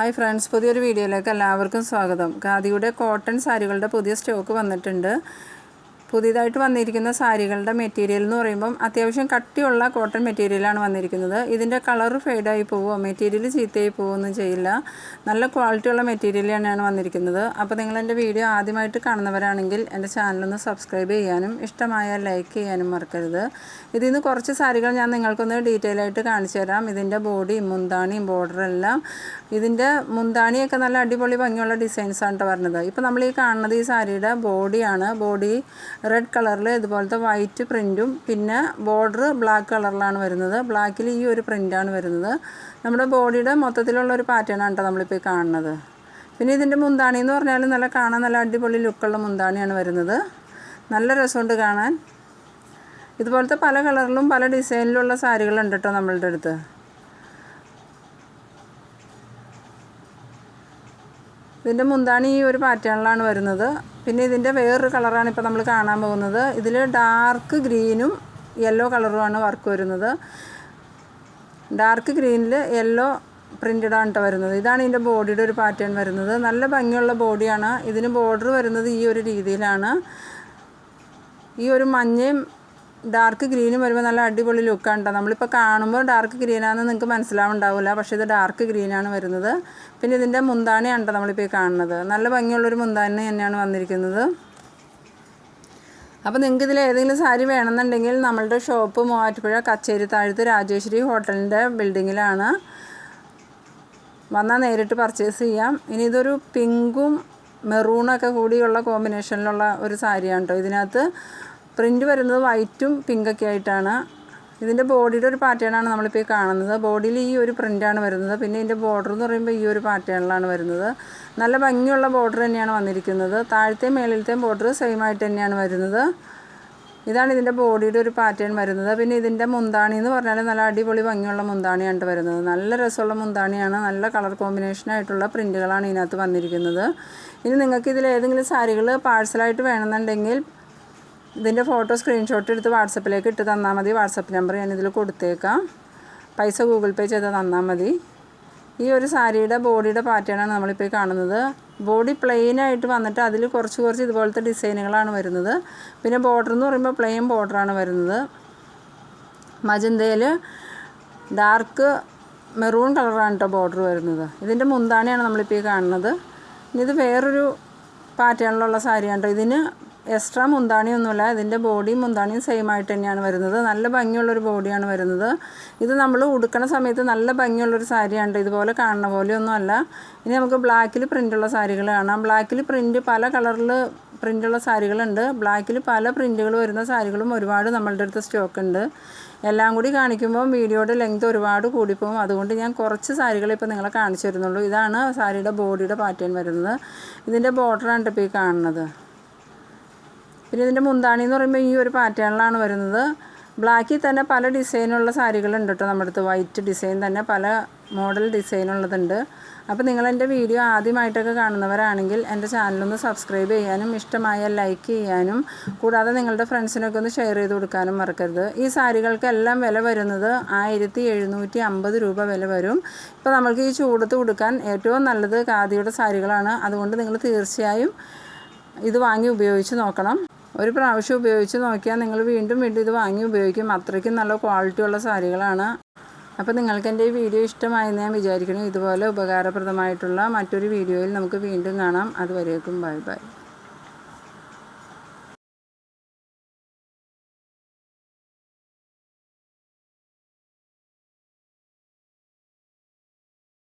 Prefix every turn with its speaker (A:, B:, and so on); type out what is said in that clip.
A: Hi friends പുതിയൊരു വീഡിയോയിലേക്ക് എല്ലാവർക്കും സ്വാഗതം. ഖാദിയുടെ കോട്ടൺ സാരികളുടെ പുതിയ സ്റ്റോക്ക് വന്നിട്ടുണ്ട്. പുതിയതായിട്ട് വന്നിരിക്കുന്ന സാരികളുടെ മെറ്റീരിയൽ എന്ന് പറയുമ്പം അത്യാവശ്യം കട്ടിയുള്ള കോട്ടൺ മെറ്റീരിയലാണ് വന്നിരിക്കുന്നത്. ഇതിന്റെ കളർ ഫെയ്ഡായി പോവുമോ മെറ്റീരിയൽ ചീത്തയായി പോവുകയൊന്നും ചെയ്യില്ല. നല്ല ക്വാളിറ്റിയുള്ള മെറ്റീരിയൽ തന്നെയാണ് വന്നിരിക്കുന്നത്. അപ്പോൾ നിങ്ങൾ എന്റെ വീഡിയോ ആദ്യമായിട്ട് കാണുന്നവരാണെങ്കിൽ എന്റെ ചാനലൊന്ന് സബ്സ്ക്രൈബ് ചെയ്യാനും ഇഷ്ടമായാൽ ലൈക്ക് ചെയ്യാനും മറക്കരുത്. ഇതിൽ നിന്ന് കുറച്ച് സാരികൾ ഞാൻ നിങ്ങൾക്കൊന്ന് ഡീറ്റെയിൽ ആയിട്ട് കാണിച്ചു തരാം. ഇതിന്റെ ബോഡിയും മുന്താണിയും ബോർഡറെല്ലാം ഇതിന്റെ മുന്താണിയൊക്കെ നല്ല അടിപൊളി ഭംഗിയുള്ള ഡിസൈൻസാണ് കേട്ടോ പറഞ്ഞത്. ഇപ്പോൾ നമ്മൾ ഈ കാണുന്നത് ഈ സാരിയുടെ ബോഡിയാണ് ബോഡി റെഡ് കളറിൽ ഇതുപോലത്തെ വൈറ്റ് പ്രിന്റും പിന്നെ ബോർഡർ ബ്ലാക്ക് കളറിലാണ് വരുന്നത്. ബ്ലാക്കിൽ ഈ ഒരു പ്രിന്റാണ് വരുന്നത്. നമ്മുടെ ബോഡിയുടെ മൊത്തത്തിലുള്ള ഒരു പാറ്റേൺ ആണ് കേട്ടോ നമ്മളിപ്പോൾ കാണുന്നത്. പിന്നെ ഇതിന്റെ മുന്താണി എന്ന് പറഞ്ഞാൽ നല്ല കാണാൻ നല്ല അടിപൊളി ലുക്കുള്ള മുന്താണിയാണ് വരുന്നത്. നല്ല രസമുണ്ട് കാണാൻ. ഇതുപോലത്തെ പല കളറിലും പല ഡിസൈനിലുള്ള സാരികളുണ്ട് കേട്ടോ നമ്മളുടെ അടുത്ത്. ഇതിന്റെ മുന്താണി ഈ ഒരു പാറ്റേണിലാണ് വരുന്നത്. പിന്നെ ഇതിന്റെ വേറൊരു കളറാണ് ഇപ്പോൾ നമ്മൾ കാണാൻ പോകുന്നത്. ഇതിൽ ഡാർക്ക് ഗ്രീനും യെല്ലോ കളറുമാണ് വർക്ക് വരുന്നത്. ഡാർക്ക് ഗ്രീനിൽ യെല്ലോ പ്രിന്റഡ് ആണ് കേട്ടോ വരുന്നത്. ഇതാണ് ഇതിന്റെ ബോഡിയുടെ ഒരു പാറ്റേൺ വരുന്നത്. നല്ല ഭംഗിയുള്ള ബോഡിയാണ്. ഇതിന് ബോർഡർ വരുന്നത് ഈ ഒരു രീതിയിലാണ്. ഈ ഒരു മഞ്ഞയും ഡാർക്ക് ഗ്രീനും വരുമ്പോൾ നല്ല അടിപൊളി ലുക്കാണ് കേട്ടോ നമ്മളിപ്പോൾ കാണുമ്പോൾ ഡാർക്ക് ഗ്രീനാണെന്ന് നിങ്ങൾക്ക് മനസ്സിലാവുണ്ടാവില്ല പക്ഷേ ഇത് ഡാർക്ക് ഗ്രീനാണ് വരുന്നത്. പിന്നെ ഇതിന്റെ മുന്താണിയാണ് കേട്ടോ നമ്മളിപ്പോൾ കാണുന്നത്. നല്ല ഭംഗിയുള്ളൊരു മുന്താണി തന്നെയാണ് വന്നിരിക്കുന്നത്. അപ്പോൾ നിങ്ങൾക്ക് ഇതിൽ ഏതെങ്കിലും സാരി വേണമെന്നുണ്ടെങ്കിൽ നമ്മളുടെ ഷോപ്പ് മൂവാറ്റുപുഴ കച്ചേരി താഴത്ത് രാജേശ്വരി ഹോട്ടലിന്റെ ബിൽഡിങ്ങിലാണ് വന്നാൽ നേരിട്ട് പർച്ചേസ് ചെയ്യാം. ഇനി ഇതൊരു പിങ്കും മെറൂണൊക്കെ കൂടിയുള്ള കോമ്പിനേഷനിലുള്ള ഒരു സാരിയാണ് കേട്ടോ ഇതിനകത്ത്. പ്രിന്റ് വരുന്നത് വൈറ്റും പിങ്കൊക്കെ ആയിട്ടാണ്. ഇതിന്റെ ബോഡിയുടെ ഒരു പാറ്റേണാണ് നമ്മളിപ്പോൾ ഈ കാണുന്നത്. ബോഡിയിൽ ഈ ഒരു പ്രിന്റാണ് വരുന്നത്. പിന്നെ ഇതിന്റെ ബോർഡർ എന്ന് പറയുമ്പോൾ ഈ ഒരു പാറ്റേണിലാണ് വരുന്നത്. നല്ല ഭംഗിയുള്ള ബോർഡർ തന്നെയാണ് വന്നിരിക്കുന്നത്. താഴത്തെയും മേളിലത്തെയും ബോർഡർ സെയിം ആയിട്ട് തന്നെയാണ് വരുന്നത്. ഇതാണ് ഇതിന്റെ ബോഡിയുടെ ഒരു പാറ്റേൺ വരുന്നത്. പിന്നെ ഇതിന്റെ മുന്താണി എന്ന് പറഞ്ഞാൽ നല്ല അടിപൊളി ഭംഗിയുള്ള മുന്താണിയാണ് വരുന്നത്. നല്ല രസമുള്ള മുന്താണിയാണ്. നല്ല കളർ കോമ്പിനേഷനായിട്ടുള്ള പ്രിന്റുകളാണ് ഇതിനകത്ത് വന്നിരിക്കുന്നത്. ഇനി നിങ്ങൾക്ക് ഇതിൽ ഏതെങ്കിലും സാരികൾ പാഴ്സലായിട്ട് വേണമെന്നുണ്ടെങ്കിൽ ഇതിന്റെ ഫോട്ടോ സ്ക്രീൻഷോട്ട് എടുത്ത് വാട്സപ്പിലേക്ക് ഇട്ട് തന്നാൽ മതി. വാട്സപ്പ് നമ്പർ ഞാനിതിൽ കൊടുത്തേക്കാം. പൈസ ഗൂഗിൾ പേ ചെയ്ത് തന്നാൽ മതി. ഈ ഒരു സാരിയുടെ ബോഡിയുടെ പാറ്റേണാണ് നമ്മളിപ്പോൾ കാണുന്നത്. ബോഡി പ്ലെയിൻ ആയിട്ട് വന്നിട്ട് അതിൽ കുറച്ച് കുറച്ച് ഇതുപോലത്തെ ഡിസൈനുകളാണ് വരുന്നത്. പിന്നെ ബോർഡർ എന്ന് പറയുമ്പോൾ പ്ലെയിൻ ബോർഡറാണ് വരുന്നത്. മജന്തയിൽ ഡാർക്ക് മെറൂൺ കളറാണ് കേട്ടോ ബോർഡർ വരുന്നത്. ഇതിന്റെ മുന്താണിയാണ് നമ്മളിപ്പോൾ ഈ കാണുന്നത്. ഇനി ഇത് വേറൊരു പാറ്റേണിലുള്ള സാരിയാണ് കേട്ടോ ഇതിന് എക്സ്ട്രാ മുന്താണിയൊന്നുമില്ല. ഇതിന്റെ ബോഡിയും മുന്താണിയും സെയിം ആയിട്ട് തന്നെയാണ് വരുന്നത്. നല്ല ഭംഗിയുള്ളൊരു ബോഡിയാണ് വരുന്നത്. ഇത് നമ്മൾ ഉടുക്കണ സമയത്ത് നല്ല ഭംഗിയുള്ളൊരു സാരിയാണ്. ഇതുപോലെ കാണുന്ന പോലെയൊന്നും അല്ല ഇനി നമുക്ക് ബ്ലാക്കിൽ പ്രിന്റുള്ള സാരികൾ കാണാം. ബ്ലാക്കിൽ പ്രിന്റ് പല കളറിൽ പ്രിന്റുള്ള സാരികളുണ്ട്. ബ്ലാക്കിൽ പല പ്രിന്റുകൾ വരുന്ന സാരികളും ഒരുപാട് നമ്മളുടെ അടുത്ത് സ്റ്റോക്ക് ഉണ്ട്. എല്ലാം കൂടി കാണിക്കുമ്പോൾ വീഡിയോയുടെ ലെങ്ത് ഒരുപാട് കൂടിപ്പോകും അതുകൊണ്ട് ഞാൻ കുറച്ച് സാരികൾ ഇപ്പോൾ നിങ്ങളെ കാണിച്ചു തരുന്നുള്ളൂ. ഇതാണ് സാരിയുടെ ബോഡിയുടെ പാറ്റേൺ വരുന്നത്. ഇതിന്റെ ബോർഡറാണ് ഇപ്പോൾ ഈ കാണുന്നത്. പിന്നെ ഇതിന്റെ മുന്താണി എന്ന് പറയുമ്പോൾ ഈ ഒരു പാറ്റേണിലാണ് വരുന്നത്. ബ്ലാക്കിൽ തന്നെ പല ഡിസൈനുള്ള സാരികളുണ്ട് കേട്ടോ നമ്മുടെ അടുത്ത്. വൈറ്റ് ഡിസൈൻ തന്നെ പല മോഡൽ ഡിസൈനുള്ളതുണ്ട് അപ്പോൾ നിങ്ങൾ എന്റെ വീഡിയോ ആദ്യമായിട്ടൊക്കെ കാണുന്നവരാണെങ്കിൽ എന്റെ ചാനലൊന്ന് സബ്സ്ക്രൈബ് ചെയ്യാനും ഇഷ്ടമായ ലൈക്ക് ചെയ്യാനും കൂടാതെ നിങ്ങളുടെ ഫ്രണ്ട്സിനൊക്കെ ഒന്ന് ഷെയർ ചെയ്ത് കൊടുക്കാനും മറക്കരുത്. ഈ സാരികൾക്കെല്ലാം വില വരുന്നത് ആയിരത്തി എഴുന്നൂറ്റി അമ്പത് രൂപ വില വരും. ഇപ്പോൾ നമ്മൾക്ക് ഈ ചൂടത്ത് കൊടുക്കാൻ ഏറ്റവും നല്ലത് ഖാദിയുടെ സാരികളാണ്. അതുകൊണ്ട് നിങ്ങൾ തീർച്ചയായും ഇത് വാങ്ങി ഉപയോഗിച്ച് നോക്കണം. ഒരു പ്രാവശ്യം ഉപയോഗിച്ച് നോക്കിയാൽ നിങ്ങൾ വീണ്ടും വീണ്ടും ഇത് വാങ്ങി ഉപയോഗിക്കും. അത്രയ്ക്കും നല്ല ക്വാളിറ്റി ഉള്ള സാരികളാണ്. അപ്പോൾ നിങ്ങൾക്ക് എന്റെ ഈ വീഡിയോ ഇഷ്ടമായെന്ന് ഞാൻ വിചാരിക്കുന്നു. ഇതുപോലെ ഉപകാരപ്രദമായിട്ടുള്ള മറ്റൊരു വീഡിയോയിൽ നമുക്ക് വീണ്ടും കാണാം. അതുവരേക്കും ബൈ ബൈ.